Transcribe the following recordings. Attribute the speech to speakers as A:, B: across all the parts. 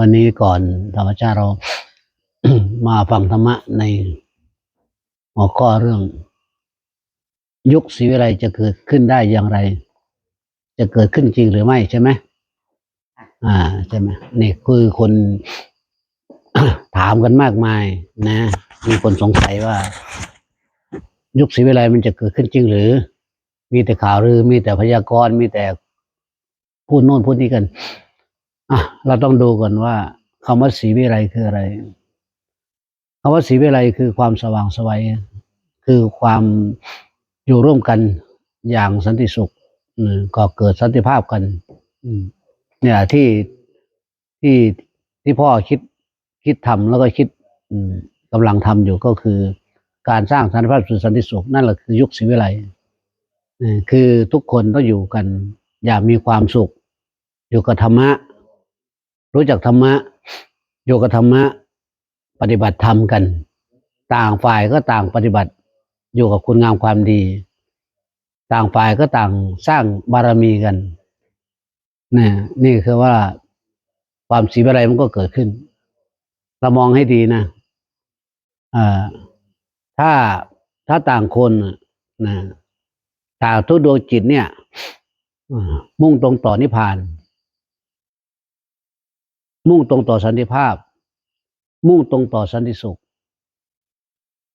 A: วันนี้ก่อนธรรมชาติเรา มาฟังธรรมะในหัวข้อเรื่อง ยุคศรีวิไลจะเกิดขึ้นได้อย่างไร จะเกิดขึ้นจริงหรือไม่ใช่ไหมอ่าใช่ไหมนี่คือคนถามกันมากมาย นะ มีคนสงสัยว่า ยุคศรีวิไลมันจะเกิดขึ้นจริงหรือ มีแต่ข่าวลือมีแต่พยากรณ์มีแต่พูดโน่นพูดนี่กัน อะเราต้องดูก่อนว่าคำว่าศรีวิไลคืออะไรคำว่าศรีวิไลคือความสว่างสวัยคือความอยู่ร่วมกันอย่างสันติสุขก็เกิดสันติภาพกันเนี่ยที่ที่ที่พ่อคิดคิดทำแล้วก็คิดกำลังทำอยู่ก็คือการสร้างสันติภาพสู่สันติสุข นั่นแหละคือยุคศรีวิไลคือทุกคนต้องอยู่กัน อย่ามีความสุข อยู่กับธรรมะ รู้จักธรรมะอยู่กับธรรมะ ปฏิบัติธรรมกัน ต่างฝ่ายก็ต่างปฏิบัติอยู่กับคุณงามความดี ต่างฝ่ายก็ต่างสร้างบารมีกันนี่นี่คือว่าความสีอะไรมันก็เกิดขึ้น เรามองให้ดีนะอ่าถ้าถ้าต่างคนนะต่างทุกดวงจิตเนี่ยมุ่งตรงต่อนิพพาน มุ่งตรงต่อสันติภาพ มุ่งตรงต่อสันติสุข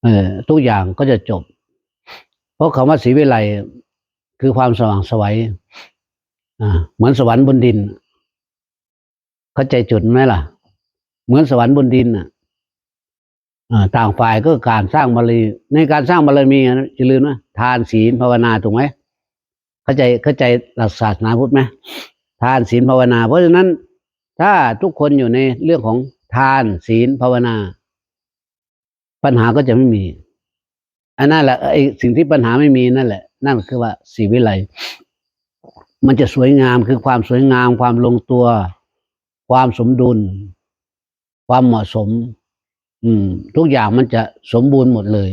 A: เออทุกอย่างก็จะจบ เพราะคำว่าศรีวิไลคือความสว่างไสวัยอ่าเหมือนสวรรค์บนดิน เข้าใจจุดไหมล่ะ เหมือนสวรรค์บนดินน่ะอ่าต่างฝ่ายก็การสร้างบารมีในการสร้างบารมีนะอย่าลืมนะทานศีลภาวนาถูกไหมเข้าใจเข้าใจหลักศาสนาพุทธไหมทานศีลภาวนา เพราะฉะนั้น ถ้าทุกคนอยู่ในเรื่องของทานศีลภาวนา ปัญหาก็จะไม่มี อันนั่นแหละไอ้สิ่งที่ปัญหาไม่มีนั่นแหละ นั่นคือว่าสีวิไลมันจะสวยงามคือความสวยงามความลงตัว ความสมดุล ความเหมาะสม อืม ทุกอย่างมันจะสมบูรณ์หมดเลย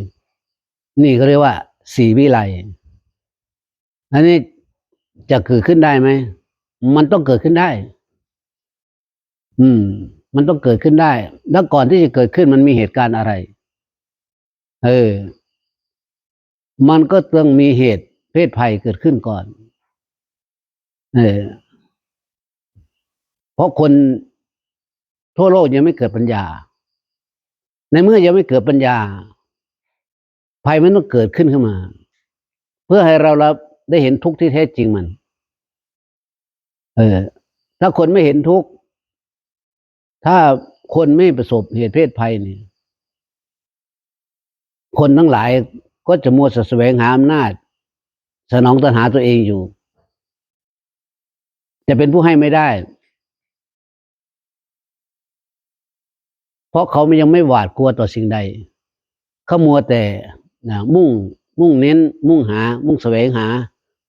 A: นี่เขาเรียกว่าสีวิไลอันนี้จะเกิดขึ้นได้ไหม มันต้องเกิดขึ้นได้ อืม มันต้องเกิดขึ้นได้ แล้วก่อนที่จะเกิดขึ้นมันมีเหตุการณ์อะไร เออ มันก็ต้องมีเหตุเพศภัยเกิดขึ้นก่อน เออ เพราะคนทั่วโลกยังไม่เกิดปัญญา ในเมื่อยังไม่เกิดปัญญา ภัยมันต้องเกิดขึ้นขึ้นมา เพื่อให้เรารับได้เห็นทุกข์ที่แท้จริงมัน เออ ถ้าคนไม่เห็นทุกข์ ถ้าคนไม่ประสบเหตุเพศภัยนี่คนทั้งหลายก็จะมัวแสวงหาอำนาจ สนองตัณหาตัวเองอยู่ จะเป็นผู้ให้ไม่ได้ เพราะเขายังไม่หวาดกลัวต่อสิ่งใด เขามัวแต่นะมุ่งมุ่งเน้น มุ่งหา มุ่งแสวงหา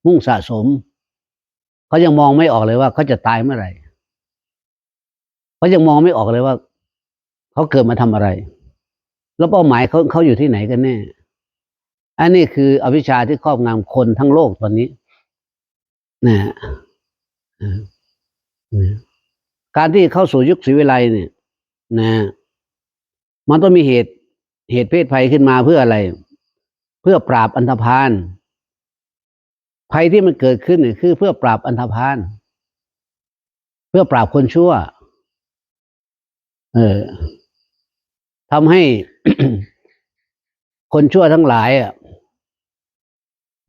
A: มุ่งสะสม เขายังมองไม่ออกเลยว่าเขาจะตายเมื่อไหร่ เขายังมองไม่ออกเลยว่าเขาเกิดมาทำอะไร แล้วเป้าหมายเขาเขาอยู่ที่ไหนกันแน่ อันนี้คืออวิชชาที่ครอบงำคนทั้งโลกตอนนี้นะนะการที่เข้าสู่ยุคศรีวิไลเนี่ย นะ มันต้องมีเหตุเหตุเพศภัยขึ้นมาเพื่ออะไร เพื่อปราบอันธพาลภัยที่มันเกิดขึ้นเนี่ยคือเพื่อปราบอันธพาลเพื่อปราบคนชั่ว เออทำให้คนชั่วทั้งหลายอะ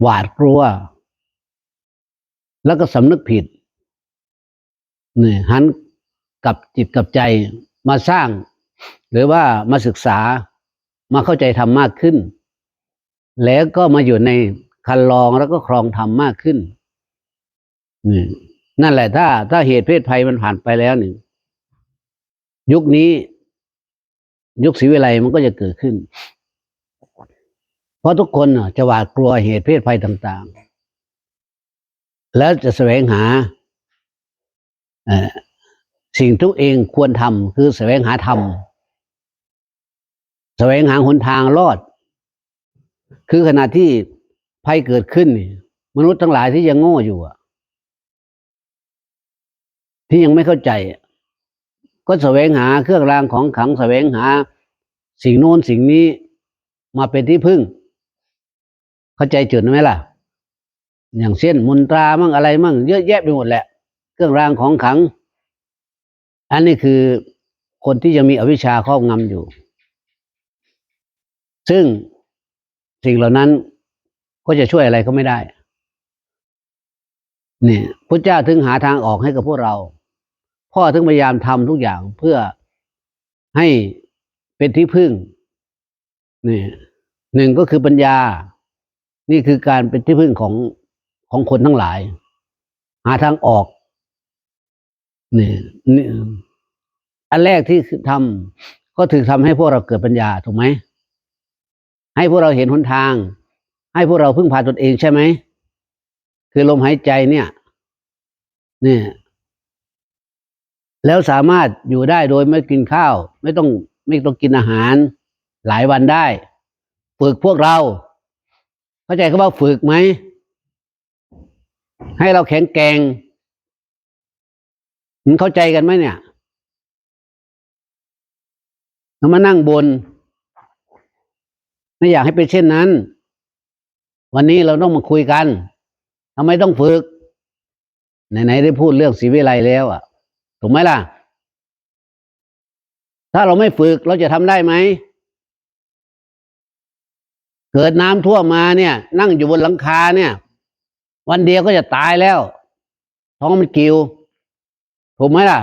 A: หวาดกลัว แล้วก็สำนึกผิดเนี่ยหันกับจิตกับใจมาสร้าง หรือว่ามาศึกษามาเข้าใจธรรมมากขึ้น แล้วก็มาอยู่ในคันลองแล้วก็ครองธรรมมากขึ้นนี่นั่นแหละถ้าถ้าเหตุเพศภัยมันผ่านไปแล้วนึ่ ยุคนี้ ยุคศรีวิไลมันก็จะเกิดขึ้น เพราะทุกคนจะหวาดกลัวเหตุเพศภัยต่าง ๆ แล้วจะแสวงหาสิ่งทุกเองควรทำคือแสวงหาธรรมแสวงหาหนทางรอด คือขณะที่ภัยเกิดขึ้น มนุษย์ทั้งหลายที่ยังโง่อยู่ที่ยังไม่เข้าใจ ก็แสวงหาเครื่องรางของขังแสวงหา สิ่งโน้นสิ่งนี้มาเป็นที่พึ่ง เข้าใจจุดไหมล่ะ อย่างเช่นมนตรามั่งอะไรมั่งเยอะแยะไปหมดแหละ เครื่องรางของขัง อันนี้คือคนที่ยังมีอวิชชาครอบงำอยู่ ซึ่งสิ่งเหล่านั้นก็จะช่วยอะไรก็ไม่ได้นี่พระเจ้าถึงหาทางออกให้กับพวกเรา พ่อถึงพยายามทำทุกอย่างเพื่อให้เป็นที่พึ่งนี่หนึ่งก็คือปัญญา นี่คือการเป็นที่พึ่งของของคนทั้งหลาย หาทางออกนี่นี่อันแรกที่ทำก็ถือทำให้พวกเราเกิดปัญญาถูกไหมให้พวกเราเห็นหนทาง ให้พวกเราพึ่งพาตนเองใช่ไหมคือลมหายใจเนี่ยนี่ แล้วสามารถอยู่ได้โดยไม่กินข้าว ไม่ต้องไม่ต้องกินอาหาร หลายวันได้ ฝึกพวกเรา เข้าใจเขาว่าฝึกไหม ให้เราแข็งแกร่งมันเข้าใจกันไหมเนี่ยเรามานั่งบน ไม่อยากให้เป็นเช่นนั้น วันนี้เราต้องมาคุยกันทำไมต้องฝึก ไหนๆได้พูดเรื่องศีวิไลแล้วอะ ถูกไหมล่ะ ถ้าเราไม่ฝึกเราจะทำได้ไหม เกิดน้ำท่วมมาเนี่ย นั่งอยู่บนหลังคาเนี่ย วันเดียวก็จะตายแล้ว ท้องมันกิวถูกไหมล่ะ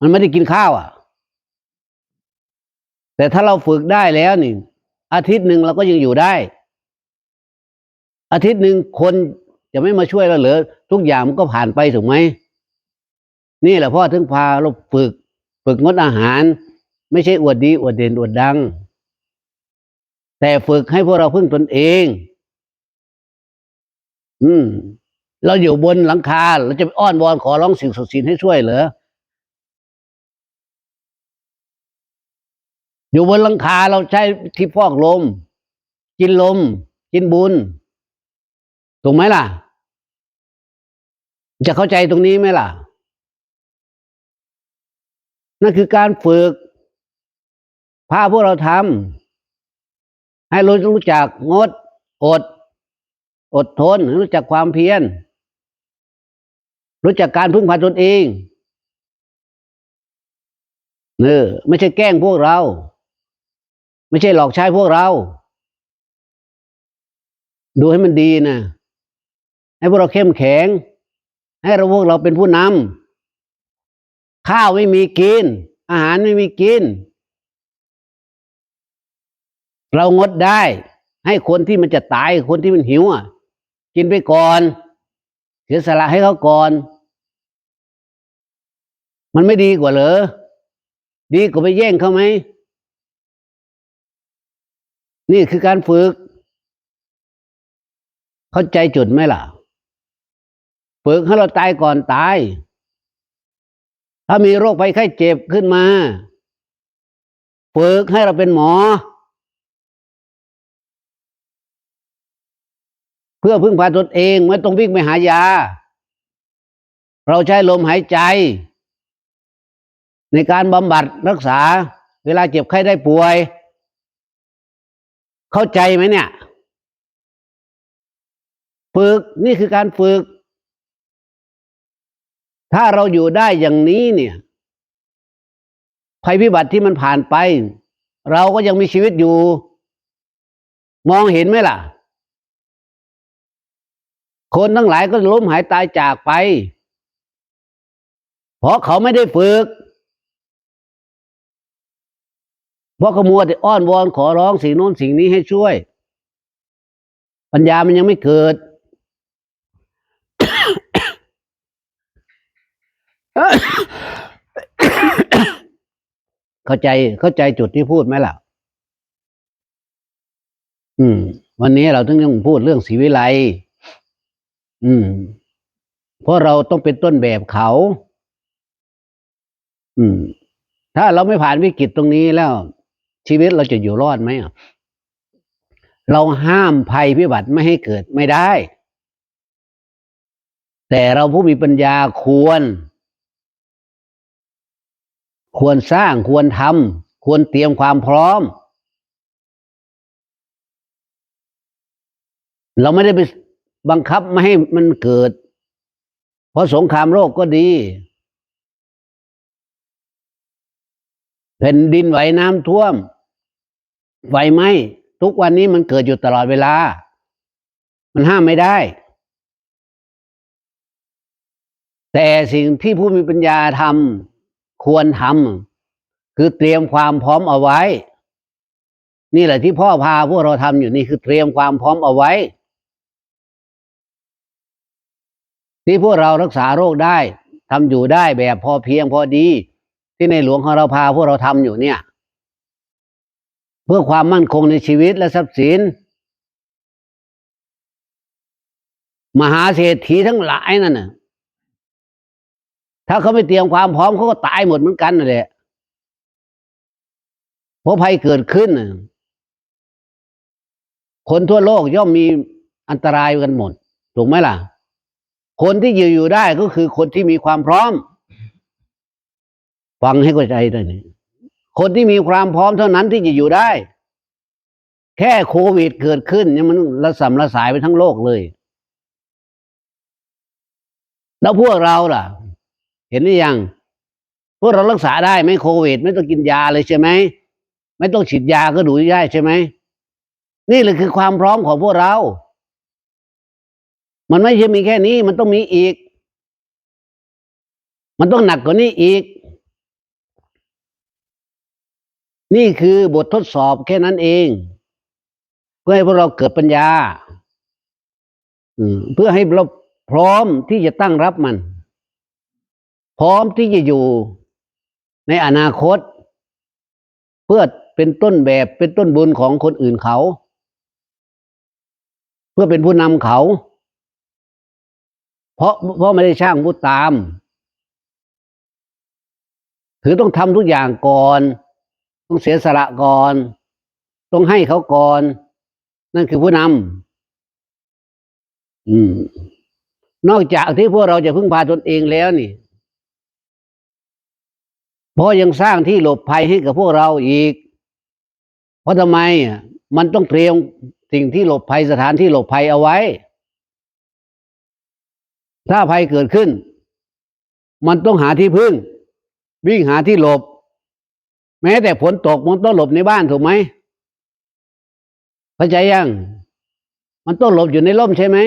A: มันไม่ได้กินข้าวอะ แต่ถ้าเราฝึกได้แล้วนี่ อาทิตย์หนึ่งเราก็ยังอยู่ได้ อาทิตย์หนึ่งคนจะไม่มาช่วยเราเหรอทุกอย่างมันก็ผ่านไปถูกไหม นี่แหละพ่อถึงพาเราฝึก ฝึกงดอาหาร ไม่ใช่อวดดีอวดเด่นอวดดัง แต่ฝึกให้พวกเราพึ่งตนเอง อืม เราอยู่บนหลังคาเราจะไปอ้อนวอนขอร้องสิ่งศักดิ์สิทธิ์ให้ช่วยเหรออยู่บนหลังคาเราใช้ที่ฟอกลม กินลม กินบุญ ถูกไหมล่ะ จะเข้าใจตรงนี้ไหมล่ะ นั่นคือการฝึกพาพวกเราทำให้รู้รู้จักงด อด อดทนรู้จักความเพียรรู้จักการพึ่งพาตนเองเนอไม่ใช่แกล้งพวกเรา ไม่ใช่หลอกใช้พวกเรา ดูให้มันดีนะให้พวกเราเข้มแข็ง ให้เราพวกเราเป็นผู้นำ ข้าวไม่มีกิน อาหารไม่มีกิน เรางดได้ ให้คนที่มันจะตายคนที่มันหิวอะ กินไปก่อน เสียสละให้เขาก่อน มันไม่ดีกว่าเหรอ ดีกว่าไปแย่งเขาไหม นี่คือการฝึก เข้าใจจุดไหมล่ะ ฝึกให้เราตายก่อนตาย ถ้ามีโรคภัยไข้เจ็บขึ้นมา ฝึกให้เราเป็นหมอ เพื่อพึ่งพาตนเองไม่ต้องวิ่งไปหายา เราใช้ลมหายใจ ในการบำบัดรักษา เวลาเจ็บไข้ได้ป่วย เข้าใจไหมเนี่ย ฝึกนี่คือการฝึก ถ้าเราอยู่ได้อย่างนี้เนี่ย ภัยพิบัติที่มันผ่านไป เราก็ยังมีชีวิตอยู่ มองเห็นไหมล่ะ คนทั้งหลายก็ล้มหายตายจากไป เพราะเขาไม่ได้ฝึก เพราะขมัวแต่อ้อนวอนขอร้องสิ่งโน้นสิ่งนี้ให้ช่วย ปัญญามันยังไม่เกิด เข้าใจเข้าใจจุดที่พูดไหมล่ะ อืม วันนี้เราต้องยังพูดเรื่องศรีวิไลอืม เพราะเราต้องเป็นต้นแบบเขา อืม ถ้าเราไม่ผ่านวิกฤตตรงนี้แล้ว ชีวิตเราจะอยู่รอดไหมเราห้ามภัยพิบัติไม่ให้เกิดไม่ได้ แต่เราผู้มีปัญญาควร ควรสร้างควรทำควรเตรียมความพร้อม เราไม่ได้ไปบังคับไม่ให้มันเกิด เพราะสงครามโลกก็ดีแผ่นดินไหวน้ำท่วมไฟไหมทุกวันนี้มันเกิดอยู่ตลอดเวลา มันห้ามไม่ได้ แต่สิ่งที่ผู้มีปัญญาทำ ควรทำคือเตรียมความพร้อมเอาไว้ นี่แหละที่พ่อพาพวกเราทำอยู่นี่คือเตรียมความพร้อมเอาไว้ ที่พวกเรารักษาโรคได้ทำอยู่ได้แบบพอเพียงพอดี ที่ในหลวงของเราพาพวกเราทำอยู่เนี่ย เพื่อความมั่นคงในชีวิตและทรัพย์สิน มหาเศรษฐีทั้งหลายนั่นน่ะ ถ้าเขาไม่เตรียมความพร้อมเขาก็ตายหมดเหมือนกันนั่นแหละเพราะภัยเกิดขึ้น คนทั่วโลกย่อมมีอันตรายกันหมด ถูกไหมล่ะ คนที่อยู่อยู่ได้ก็คือคนที่มีความพร้อม ฟังให้เข้าใจด้วยนี่คนที่มีความพร้อมเท่านั้นที่จะอยู่ได้ แค่โควิดเกิดขึ้นเนี่ยมันระสำระสายไปทั้งโลกเลย แล้วพวกเราล่ะ เห็นหรือยังพวกเรารักษาได้ไหมโควิด ไม่ต้องกินยาเลยใช่ไหมไม่ต้องฉีดยาก็ดูได้ใช่ไหมนี่แหละคือความพร้อมของพวกเรา มันไม่ใช่มีแค่นี้ มันต้องมีอีก มันต้องหนักกว่านี้อีก นี่คือบททดสอบแค่นั้นเอง เพื่อให้พวกเราเกิดปัญญาเพื่อให้เราพร้อมที่จะตั้งรับมัน พร้อมที่จะอยู่ในอนาคต เพื่อเป็นต้นแบบเป็นต้นบุญของคนอื่นเขา เพื่อเป็นผู้นำเขา เพราะเพราะไม่ได้ช่างผู้ตามคือต้องทำทุกอย่างก่อน ต้องเสียสละก่อน ต้องให้เขาก่อน นั่นคือผู้นำอืมนอกจากที่พวกเราจะพึ่งพาตนเองแล้วนี่ เพราะยังสร้างที่หลบภัยให้กับพวกเราอีก เพราะทำไมมันต้องเตรียมสิ่งที่หลบภัยสถานที่หลบภัยเอาไว้ ถ้าภัยเกิดขึ้น มันต้องหาที่พึ่ง วิ่งหาที่หลบ แม้แต่ฝนตกมันต้องหลบในบ้านถูกไหมเข้าใจยัง มันต้องหลบอยู่ในร่มใช่ไหม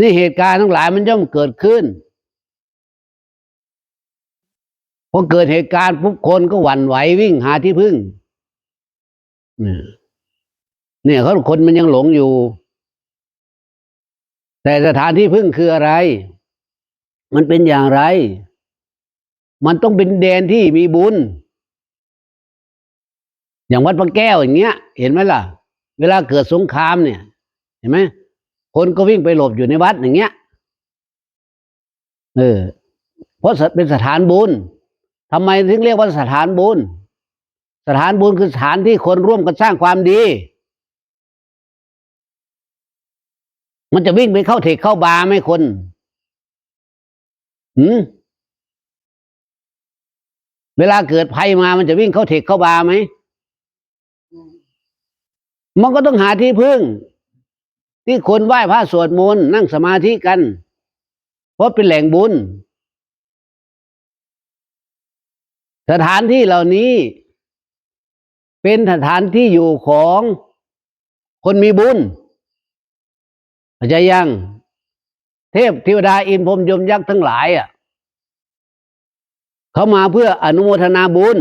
A: นี่เหตุการณ์ทั้งหลายมันย่อมเกิดขึ้น พอเกิดเหตุการณ์ปุ๊บคนก็หวั่นไหววิ่งหาที่พึ่งเนี่ยเนี่ยเขาคนมันยังหลงอยู่ แต่สถานที่พึ่งคืออะไร มันเป็นอย่างไร มันต้องเป็นแดนที่มีบุญ อย่างวัดพระแก้วอย่างเงี้ย เห็นไหมล่ะ เวลาเกิดสงครามเนี่ย เห็นไหมคนก็วิ่งไปหลบอยู่ในวัดอย่างเงี้ย เออ เพราะเป็นสถานบุญ ทำไมถึงเรียกว่าสถานบุญ สถานบุญคือสถานที่คนร่วมกันสร้างความดี มันจะวิ่งไปเข้าเทคเข้าบาร์ไหมคนหืมเวลาเกิดภัยมามันจะวิ่งเข้าเทคเข้าบาร์ไหม มันก็ต้องหาที่พึ่ง ที่คนไหว้พระสวดมนต์นั่งสมาธิกัน เพราะเป็นแหล่งบุญ สถานที่เหล่านี้ เป็นสถานที่อยู่ของคนมีบุญเข้าใจยัง เทพเทวดาอินพรมยมยักษ์ทั้งหลายอะเขามาเพื่ออนุโมทนาบุญ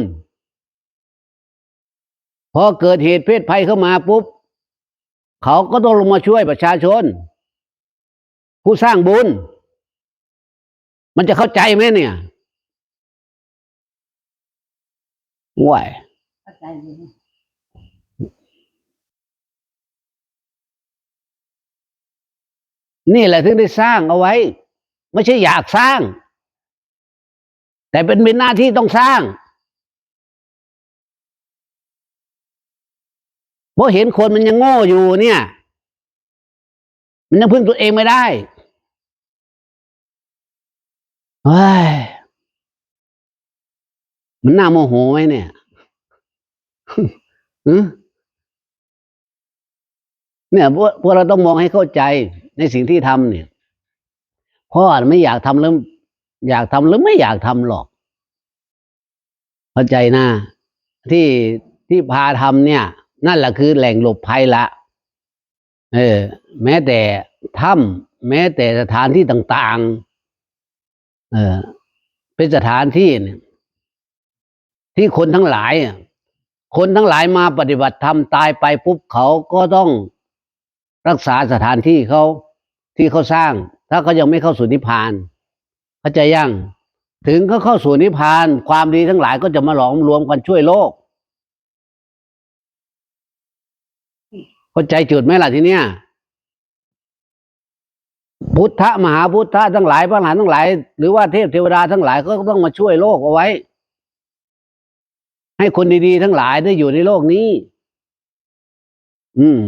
A: พอเกิดเหตุเพศภัยเข้ามาปุ๊บ เขาก็ต้องลงมาช่วยประชาชน ผู้สร้างบุญ มันจะเข้าใจไหมเนี่ย ว้าย
B: เข้าใจดี
A: นี่แหละถึงได้สร้างเอาไว้ ไม่ใช่อยากสร้าง แต่เป็นเป็นหน้าที่ต้องสร้างเพราะเห็นคนมันยังโง่อยู่เนี่ย มันยังพึ่งตัวเองไม่ได้เฮ้ย มันน่าโมโหไหมเนี่ยหืเนี่ยพวกพวกเราต้องมองให้เข้าใจในสิ่งที่ทำเนี่ยพ่อไม่อยากทำแล้วอยากทำหรือไม่อยากทำหรอก เข้าใจนะ ที่ที่พาทำเนี่ย นั่นแหละคือแหล่งหลบภัยละ เออ แม้แต่ถ้ำแม้แต่สถานที่ต่าง ๆ เออเป็นสถานที่เนี่ย ที่คนทั้งหลาย คนทั้งหลายมาปฏิบัติธรรมตายไปปุ๊บเขาก็ต้องรักษาสถานที่เขาที่เขาสร้าง ถ้าเขายังไม่เข้าสู่นิพพานเข้าใจยังถึงเขาเข้าสู่นิพพาน ความดีทั้งหลายก็จะมาหลอมรวมกันช่วยโลกเข้าใจจุดไหมล่ะทีเนี้ยพุทธมหาพุทธะทั้งหลายพระอรหันทั้งหลาย หรือว่าเทพเทวดาทั้งหลายก็ต้องมาช่วยโลกเอาไว้ ให้คนดีๆทั้งหลายได้อยู่ในโลกนี้ อืม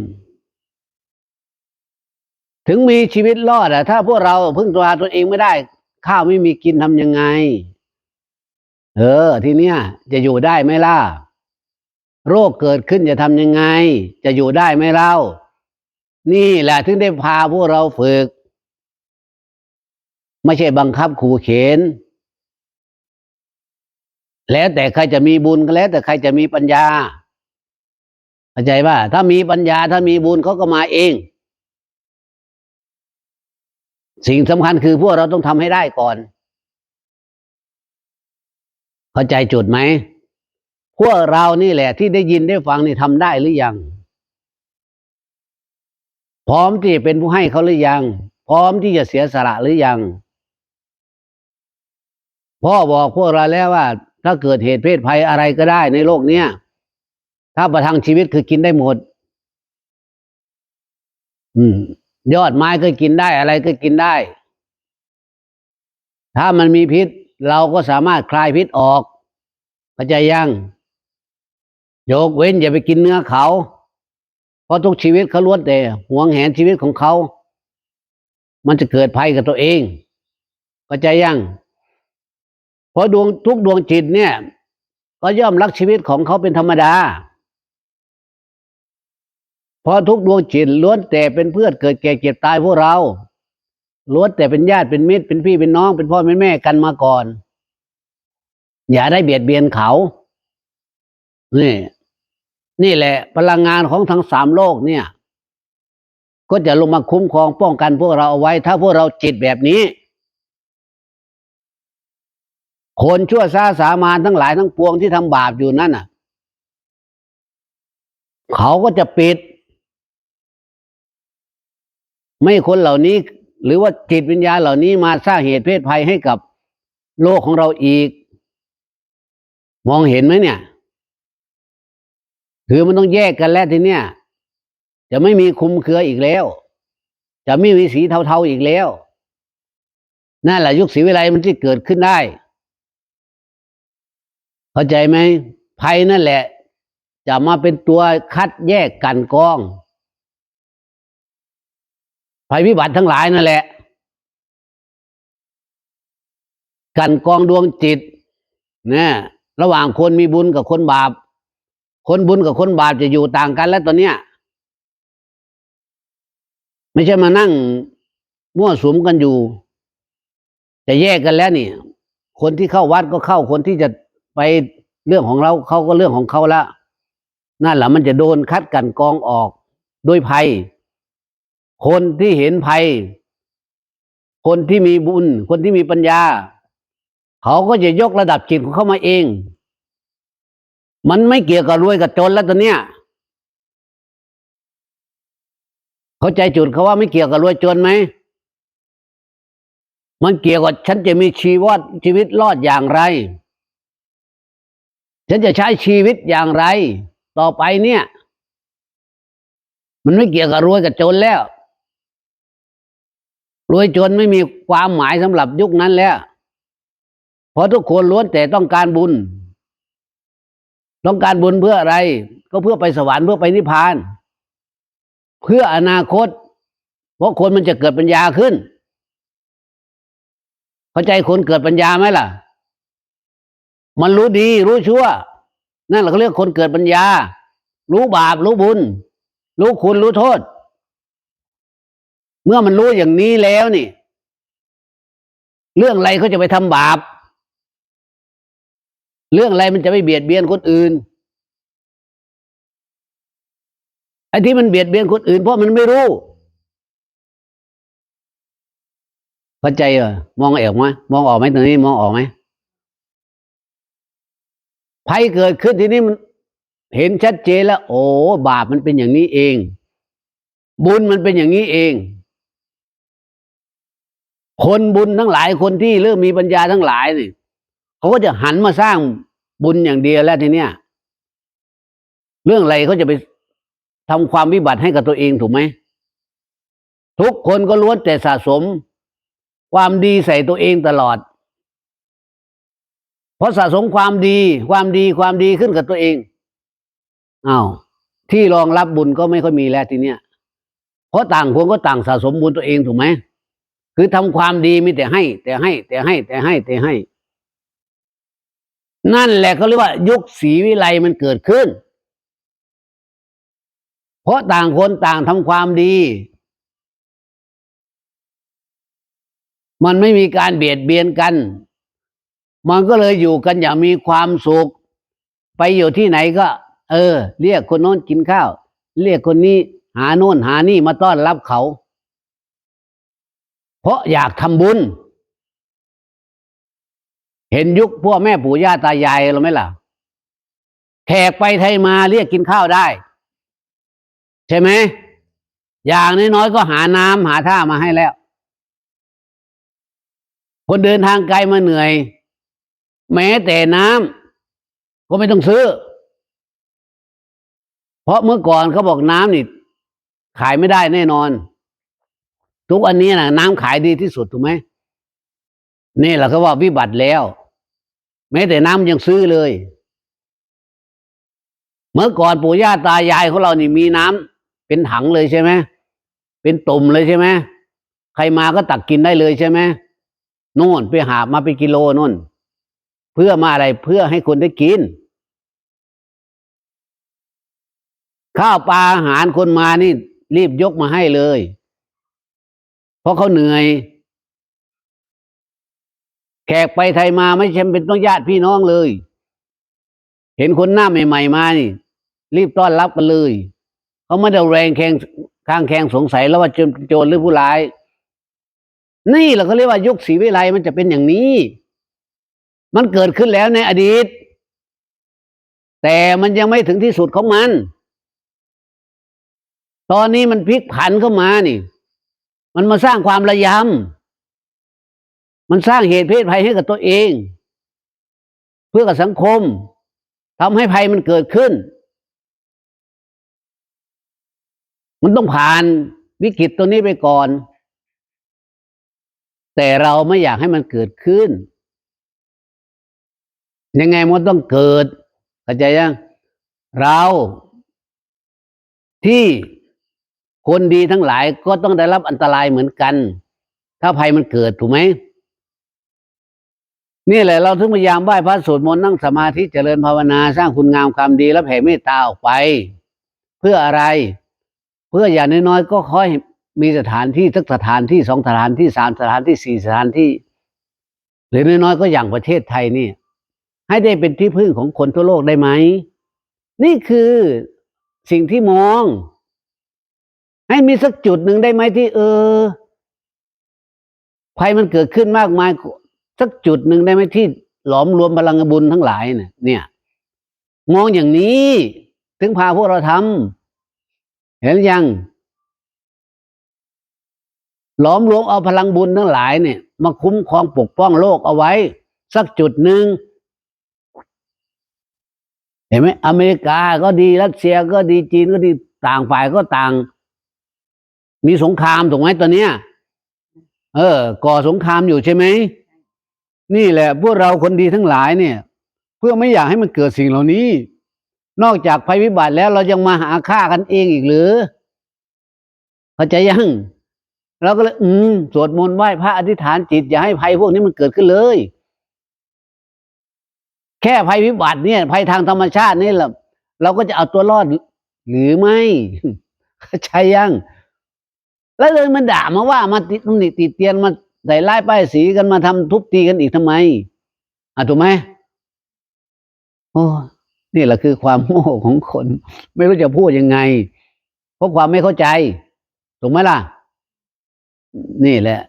A: ถึงมีชีวิตรอดอะถ้าพวกเราพึ่งตัวตนเองไม่ได้ ข้าวไม่มีกินทำยังไง เออ ทีเนี้ย จะอยู่ได้ไหมล่ะ โรคเกิดขึ้นจะทำยังไง จะอยู่ได้ไหมเล่า นี่แหละถึงได้พาพวกเราฝึก ไม่ใช่บังคับขู่เข็น แล้วแต่ใครจะมีบุญก็แล้ว แต่ใครจะมีปัญญาเข้าใจป่ะถ้ามีปัญญาถ้ามีบุญเขาก็มาเอง สิ่งสำคัญคือพวกเราต้องทำให้ได้ก่อน เข้าใจจุดไหมพวกเรานี่แหละ ที่ได้ยินได้ฟังนี่ทำได้หรือยัง พร้อมที่จะเป็นผู้ให้เขาหรือยัง พร้อมที่จะเสียสละหรือยังพ่อบอกพวกเราแล้วว่า ถ้าเกิดเหตุเพศภัยอะไรก็ได้ในโลกเนี้ยถ้าประทังชีวิตคือกินได้หมด อืม ยอดไม้ก็กินได้อะไรก็กินได้ ถ้ามันมีพิษ เราก็สามารถคลายพิษออกเข้าใจยังยกเว้นอย่าไปกินเนื้อเขา เพราะทุกชีวิตเขาล้วนแต่หวงแหนชีวิตของเขา มันจะเกิดภัยกับตัวเองเข้าใจยัง เพราะดวงทุกดวงจิตเนี่ย ก็ย่อมรักชีวิตของเขาเป็นธรรมดา เพราะทุกดวงจิตล้วนแต่เป็นเพื่อนเกิดแก่เจ็บตายพวกเราล้วนแต่เป็นญาติเป็นมิตรเป็นพี่เป็นน้องเป็นพ่อเป็นแม่กันมาก่อน อย่าได้เบียดเบียนเขานี่นี่แหละ พลังงานของทั้งสามโลกเนี่ย ก็จะลงมาคุ้มครองป้องกันพวกเราเอาไว้ ถ้าพวกเราจิตแบบนี้ คนชั่วซาสามานทั้งหลายทั้งปวงที่ทำบาปอยู่นั่นน่ะ เขาก็จะปิด ไม่ให้คนเหล่านี้ หรือว่าจิตวิญญาณเหล่านี้มาสร้างเหตุเพศภัยให้กับโลกของเราอีก มองเห็นไหมเนี่ย คือมันต้องแยกกันแล้วทีเนี้ยจะไม่มีคุมเครืออีกแล้ว จะไม่มีสีเทาๆอีกแล้ว นั่นแหละยุคศรีวิไลมันที่เกิดขึ้นได้ เข้าใจไหมภัยนั่นแหละ จะมาเป็นตัวคัดแยกกันกอง ภัยพิบัติทั้งหลายนั่นแหละ กันกองดวงจิตนะระหว่างคนมีบุญกับคนบาป คนบุญกับคนบาปจะอยู่ต่างกันแล้วตอนเนี้ยไม่ใช่มานั่งมั่วสุมกันอยู่ จะแยกกันแล้วนี่ คนที่เข้าวัดก็เข้าคนที่จะ ไปเรื่องของเราเขาก็เรื่องของเขาละนั่นแหละมันจะโดนคัดกันกองออกโดยภัย คนที่เห็นภัย คนที่มีบุญ คนที่มีปัญญา เขาก็จะยกระดับจิตของเขามาเอง มันไม่เกี่ยวกับรวยกับจนแล้วตอนเนี้ยเข้าใจจุดเขาว่าไม่เกี่ยวกับรวยจนไหมมันเกี่ยวกับฉันจะมีชีวิตชีวิตรอดอย่างไร ฉันจะใช้ชีวิตอย่างไร ต่อไปเนี่ย มันไม่เกี่ยวกับรวยกับจนแล้ว รวยจนไม่มีความหมายสำหรับยุคนั้นแล้ว เพราะทุกคนล้วนแต่ต้องการบุญ ต้องการบุญเพื่ออะไร ก็เพื่อไปสวรรค์เพื่อไปนิพพาน เพื่ออนาคต เพราะคนมันจะเกิดปัญญาขึ้น เข้าใจคนเกิดปัญญาไหมล่ะ มันรู้ดี รู้ชั่ว นั่นเราก็เรียกคนเกิดปัญญา รู้บาป รู้บุญ รู้คุณรู้โทษ เมื่อมันรู้อย่างนี้แล้วนี่ เรื่องอะไรเขาจะไปทำบาป เรื่องอะไรมันจะไปเบียดเบียนคนอื่นไอ้ที่มันเบียดเบียนคนอื่นเพราะมันไม่รู้เข้าใจเหรอมองออกไหมมองออกไหมตรงนี้มองออกไหม ภัยเกิดขึ้นทีนี้มัน เห็นชัดเจนแล้ว โอ้บาปมันเป็นอย่างนี้เอง บุญมันเป็นอย่างนี้เอง คนบุญทั้งหลายคนที่เริ่มมีปัญญาทั้งหลายนี่เขาก็จะหันมาสร้างบุญอย่างเดียวแล้วทีเนี้ยเรื่องอะไรเขาจะไปทำความวิบัติให้กับตัวเองถูกไหมทุกคนก็ล้วนแต่สะสม ความดีใส่ตัวเองตลอด เพราะสะสมความดีความดีความดีขึ้นกับตัวเองอ้าวที่รองรับบุญก็ไม่ค่อยมีแล้วทีเนี้ยเพราะต่างคนก็ต่างสะสมบุญตัวเองถูกไหมคือทำความดีมีแต่ให้ แต่ให้ แต่ให้ แต่ให้แต่ให้ นั่นแหละเขาเรียกว่า ยุคศรีวิไลมันเกิดขึ้น เพราะต่างคนต่างทำความดี มันไม่มีการเบียดเบียนกัน มันก็เลยอยู่กันอย่างมีความสุข ไปอยู่ที่ไหนก็ เออ เรียกคนโน้นกินข้าว เรียกคนนี้หาโน่นหานี่มาต้อนรับเขา เพราะอยากทำบุญ เห็นยุคพ่อแม่ปู่ย่าตายายเราไหมล่ะแขกไปไทยมาเรียกกินข้าวได้ ใช่ไหมอย่างน้อยๆก็หาน้ำหาท่ามาให้แล้ว คนเดินทางไกลมาเหนื่อย แม้แต่น้ำก็ไม่ต้องซื้อ เพราะเมื่อก่อนเขาบอกน้ำนี่ ขายไม่ได้แน่นอน ทุกวันนี้นะน้ำขายดีที่สุดถูกไหมนี่แหละเขาว่าวิบัติแล้ว แม้แต่น้ำยังซื้อเลย เมื่อก่อนปู่ย่าตายายของเรานี่มีน้ำเป็นถังเลยใช่ไหมเป็นตุ่มเลยใช่ไหมใครมาก็ตักกินได้เลยใช่ไหมโน่นไปหามาเป็นกิโลโน่น พื่อมาอะไรเพื่อให้คนได้กิน ข้าวปลาอาหารคนมานี่ รีบยกมาให้เลย เพราะเขาเหนื่อย แขกไปไทยมาไม่ใช่เป็นต้องญาติพี่น้องเลย เห็นคนหน้าใหม่ ๆ มานี่ รีบต้อนรับกันเลยเขาไม่ได้แรงแข่งข้างแข่งสงสัยแล้วว่าจรโจรหรือผู้ร้าย นี่เราก็เรียกว่ายุคศรีวิไลมันจะเป็นอย่างนี้ มันเกิดขึ้นแล้วในอดีต แต่มันยังไม่ถึงที่สุดของมัน ตอนนี้มันพลิกผันเข้ามานี่ มันมาสร้างความระยำมันสร้างเหตุเพศภัยให้กับตัวเอง เพื่อกับสังคมทำให้ภัยมันเกิดขึ้น มันต้องผ่านวิกฤตตัวนี้ไปก่อน แต่เราไม่อยากให้มันเกิดขึ้น ยังไงมันต้องเกิดเข้าใจยัง เราที่คนดีทั้งหลายก็ต้องได้รับอันตรายเหมือนกัน ถ้าภัยมันเกิดถูกไหมนี่แหละเราถึงพยายามไหว้พระสวดมนต์นั่งสมาธิเจริญภาวนาสร้างคุณงามความดีและแผ่เมตตาออกไป เพื่ออะไร เพื่ออย่างน้อยๆก็ขอให้มีสถานที่สักสถานที่สองสถานที่สามสถานที่สี่สถานที่หรือน้อยๆก็อย่างประเทศไทยนี่ ให้ได้เป็นที่พึ่งของคนทั่วโลกได้ไหม นี่คือสิ่งที่มอง ให้มีสักจุดหนึ่งได้ไหมที่ เออ ภัยมันเกิดขึ้นมากมาย สักจุดหนึ่งได้ไหมที่ หลอมรวมพลังบุญทั้งหลายเนี่ยเนี่ยมองอย่างนี้ ถึงพาพวกเราทำเห็นยัง หลอมรวมเอาพลังบุญทั้งหลายเนี่ย มาคุ้มครองปกป้องโลกเอาไว้ สักจุดหนึ่ง เห็นไหมอเมริกาก็ดีรัสเซียก็ดีจีนก็ดีต่างฝ่ายก็ต่าง มีสงครามถูกไหมตอนเนี้ย เออ ก่อสงครามอยู่ใช่ไหมนี่แหละ พวกเราคนดีทั้งหลายเนี่ย เพื่อไม่อยากให้มันเกิดสิ่งเหล่านี้ นอกจากภัยพิบัติแล้วเรายังมาหาฆ่ากันเองอีกหรือเข้าใจยังเราก็เลย อืมสวดมนต์ไหว้พระอธิษฐานจิต อย่าให้ภัยพวกนี้มันเกิดขึ้นเลย แค่ภัยพิบัติเนี่ย ภัยทางธรรมชาตินี่แหละเราก็จะเอาตัวรอดหรือไม่เข้าใจยัง แล้วเลยมันด่ามาว่ามาติดตหนิติเตียนมาใส่ร้ายป้ายสีกันมาทำทุบตีกันอีกทำไมอะถูกไหมโอ้นี่แหละคือความโง่ของคน ไม่รู้จะพูดยังไง เพราะความไม่เข้าใจ ถูกไหมล่ะ นี่แหละ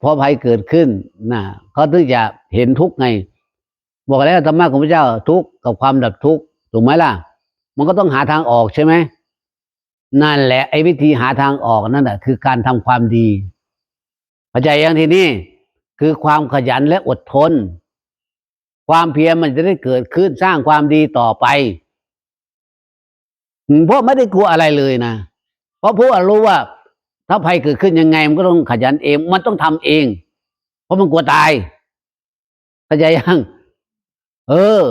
A: พอภัยเกิดขึ้นนะเขาถึงจะเห็นทุกข์ไง บอกแล้วธรรมะของพระเจ้าทุกข์กับความดับทุกข์ถูกไหมล่ะ มันก็ต้องหาทางออกใช่ไหมนั่นแหละไอ้วิธีหาทางออกนั่นแหะคือการทำความดีเข้าใจยังทีนี้คือความขยันและอดทน ความเพียรมันจะได้เกิดขึ้นสร้างความดีต่อไปเพราะไม่ได้กลัวอะไรเลยนะเพราะพวกรู้ว่า ถ้าภัยเกิดขึ้นยังไง มันก็ต้องขยันเอง มันต้องทำเอง เพราะมันกลัวตายเข้าใจยัง เออ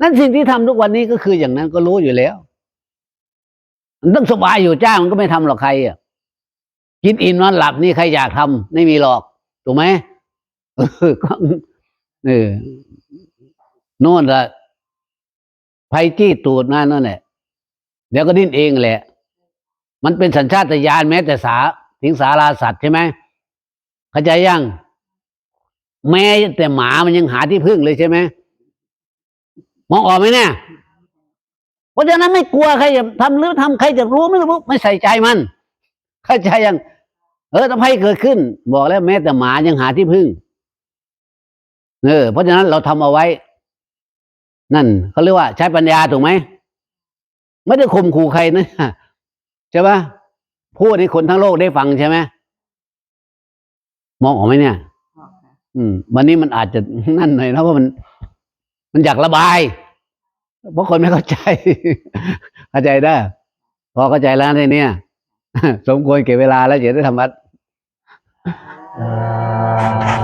A: นั่นสิ่งที่ทำทุกวันนี้ก็คืออย่างนั้นก็รู้อยู่แล้ว มันต้องสบายอยู่จ้ามันก็ไม่ทำหรอกใครอะกินอิ่มนอนหลับนี่ใครอยากทำไม่มีหรอก ถูกไหมเออก็เออโน่นละไฟจี้ตูดมานั่นแหละเดี๋ยวก็ดิ้นเองแหละ มันเป็นสัญชาตญาณแม้แต่สาสิงสาราสัตว์ใช่ไหมเข้าใจยัง แม้แต่หมามันยังหาที่พึ่งเลยใช่ไหมมองออกไหมเนี่ยเพราะฉะนั้นไม่กลัวใครจะทำหรือทำใครจะรู้ไม่รู้ไม่ใส่ใจมันเข้าใจยัง เออถ้าภัยเกิดขึ้น บอกแล้วแม้แต่หมายังหาที่พึ่ง เออ เพราะฉะนั้นเราทำเอาไว้ นั่นเขาเรียกว่าใช้ปัญญาถูกไหมไม่ได้ข่มขู่ใครนะใช่ปะพูดให้คนทั้งโลกได้ฟังใช่ไหมมองออกไหมเนี่ย อืมวันนี้มันอาจจะนั่นหน่อยนะเพราะมัน มันอยากระบายเพราะคนไม่เข้าใจ เข้าใจได้ พอเข้าใจแล้วในเนี้ยสมควรเก็บเวลาแล้วจะได้ทำวัด